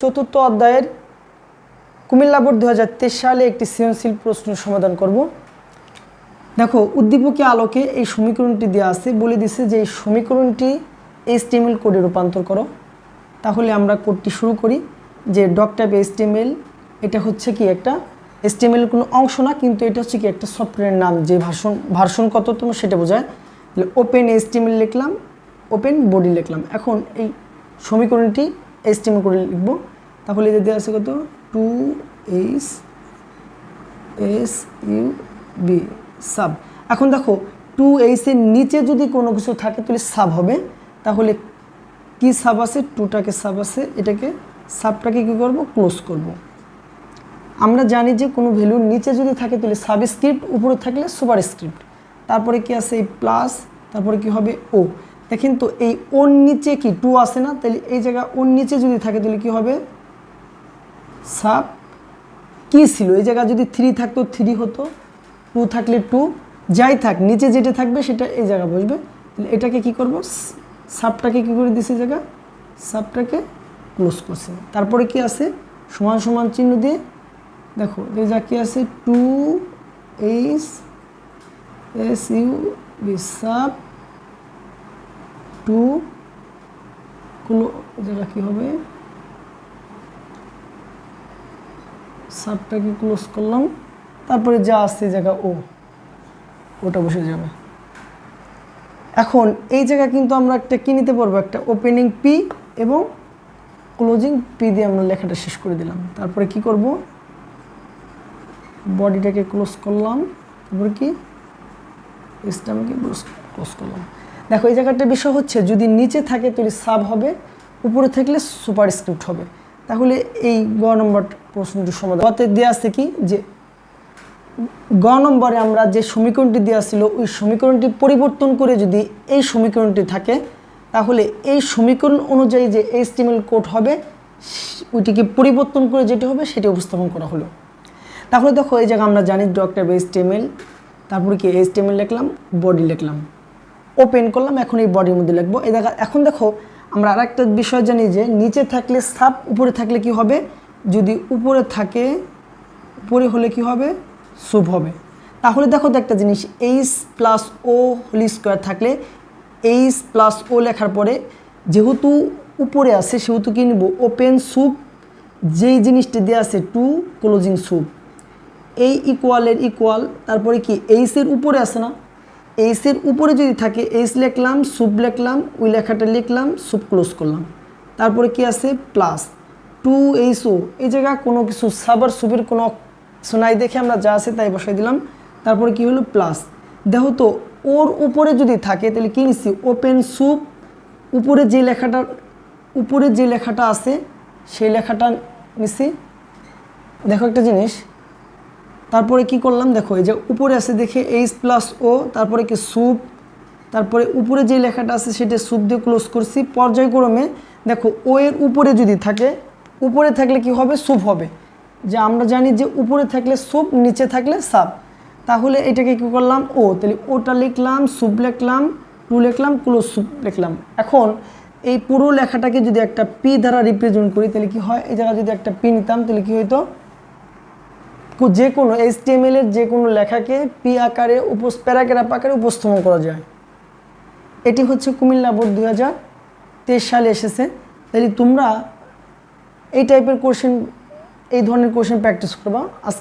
চতুর্থ অধ্যায়ের কুমিল্লা বোর্ড দু হাজার তেইশ সালে একটি সৃজনশীল প্রশ্ন সমাধান করব। দেখো উদ্দীপকে আলোকে এই সমীকরণটি দেওয়া আছে, বলে দিছে যে এই সমীকরণটি এইচটিএমএল কোডে রূপান্তর করো। তাহলে আমরা কোডটি শুরু করি যে ডক টাইপ এইচটিএমএল, এটা হচ্ছে কি একটা এইচটিএমএল কোনো অংশ না, কিন্তু এটা হচ্ছে কি একটা সফটওয়্যারের নাম, যে ভাষণ ভার্সন ভার্সন কততম সেটা বোঝায়। তাহলে ওপেন এইচটিএমএল লিখলাম, ওপেন বডি লিখলাম। এখন এই সমীকরণটি এইচটিএমএল করে লিখব। তাহলে এটা দেওয়া আছে কত? Two H S U B, sub. এখন দেখো, টু এইচের নিচে যদি কোনো কিছু থাকে, তাহলে সাব হবে। তাহলে কি সাব আছে? টুটাকে সাব আছে। এটাকে, সাবটাকে কী করব? ক্লোজ করব। আমরা জানি যে কোনো ভ্যালুর নিচে যদি থাকে, তাহলে সাবস্ক্রিপ্ট উপরে থাকলে সুপার স্ক্রিপ্ট তারপরে কি আছে? এই প্লাস, তারপরে কি হবে? ও। দেখেন তো, এই ওর নিচে কি টু আসে না? তাহলে এই জায়গা ওর নিচে যদি থাকে, তাহলে কি হবে? সাব, কি ছিল? এই জায়গায় যদি থ্রি থাকতো থ্রি হতো টু থাকলে টু যাই থাক, নিচে যেটা থাকবে সেটা এই জায়গা বসবে। তাহলে এটাকে কি করব? সাবটাকে কি করে দিছে জায়গা? সাবটাকে ক্লোজ করছে। তারপরে কি আছে? সমান সমান চিহ্ন দিয়ে, দেখো, এই যা কি আছে? Two H S U B sub two কোনো জায়গা কী হবে? সাবটাকে ক্লোজ করলাম, তারপরে যা আসছে জায়গা ও, ওটা বসে যাবে। এখন এই জায়গা কিন্তু আমরা একটা কি নিতে পারব? একটা ওপেনিং পি এবং ক্লোজিং পি দিয়ে আমরা লেখাটা শেষ করে দিলাম। তারপরে কি করব? বডিটাকে ক্লোজ করলাম। তারপরে কি? স্টামকে ক্লোজ করলাম। দেখো, এই জায়গাটার বিষয় হচ্ছে, যদি নিচে থাকে তাহলে সাব হবে, উপরে থাকলে সুপার স্ক্রিপ্ট হবে। তাহলে এই গ নম্বর প্রশ্নটির সমাধান। গতে দেওয়া আছে কি? যে গ নম্বরে আমরা যে সমীকরণটি দেওয়া ছিল, ওই সমীকরণটি পরিবর্তন করে যদি এই সমীকরণটি থাকে, তাহলে এই সমীকরণ অনুযায়ী যে এইচটিএমএল কোড হবে, ওইটিকে পরিবর্তন করে যেটি হবে, সেটি উপস্থাপন করা হলো। তাহলে দেখো, এই জায়গায় আমরা জানি ডক্টর এইচটিএমএল তারপরে কি এইচটিএমএল লিখলাম বডি লিখলাম। ওপেন করলাম, এখন এই বডির মধ্যে লিখব। এই দেখা এখন দেখো আমরা আর একটা বিষয় জানি যে নিচে থাকলে সাপ উপরে থাকলে কি হবে? যদি উপরে থাকে, উপরে হলে কি হবে? শুভ হবে। তাহলে দেখো তো একটা জিনিস H plus O whole square থাকলে এইচ প্লাস ও লেখার পরে যেহেতু উপরে আছে, সেহেতু কি নিব? ওপেন সুপ যেই জিনিসটি দেওয়া আছে টু ক্লোজিং সুপ এই ইকুয়ালের ইকুয়াল তারপরে কি? এইচের উপরে আছে না? এইচের উপরে যদি থাকে এইচ লিখলাম, সুপ লিখলাম, ওই লেখাটা লিখলাম, সুপ ক্লোজ করলাম। তারপরে কি আছে? প্লাস। টু এইচ ও, এই জায়গা কোনো কিছু সাবার সুপের কোনো শোনাই দেখে আমরা যা আছে তাই বসাই দিলাম। তারপরে কি হলো? প্লাস। দেখো তো, ওর উপরে যদি থাকে, তাহলে কি নিচ্ছি ওপেন সুপ, উপরে যে লেখাটা, উপরে যে লেখাটা আছে, সেই লেখাটা নিচ্ছি দেখো একটা জিনিস তারপরে কি করলাম? দেখো, এই যে উপরে আছে দেখে এইচ প্লাস ও তারপরে কি সুপ তারপরে উপরে যে লেখাটা আছে সেটা সুপ দিয়ে ক্লোজ করছি। পর্যায়ক্রমে দেখো ও এর উপরে যদি থাকে, উপরে থাকলে কি হবে? সুপ হবে। যে আমরা জানি যে উপরে থাকলে সুপ নিচে থাকলে সাপ তাহলে এটাকে কী করলাম? ও তাহলে ওটা লিখলাম সুপ লিখলাম টু লিখলাম ক্লোজ সুপ লিখলাম। এখন এই পুরো লেখাটাকে যদি একটা পি দ্বারা রিপ্রেজেন্ট করি, তাহলে কি হয়? এই জায়গায় যদি একটা পি নিতাম, তাহলে কি হইতো? যে কোনো এইচটিএমএল এর যে কোনো লেখাকে পি আকারে উপস, প্যারাগ্রাফ আকারে উপস্থাপন করা যায়। এটি হচ্ছে কুমিল্লা বোর্ড দুই হাজার তেইশ সালে এসেছে। তাহলে তোমরা এই টাইপের কোশ্চেন এই ধরনের কোশ্চেন প্র্যাকটিস করবা। আজকে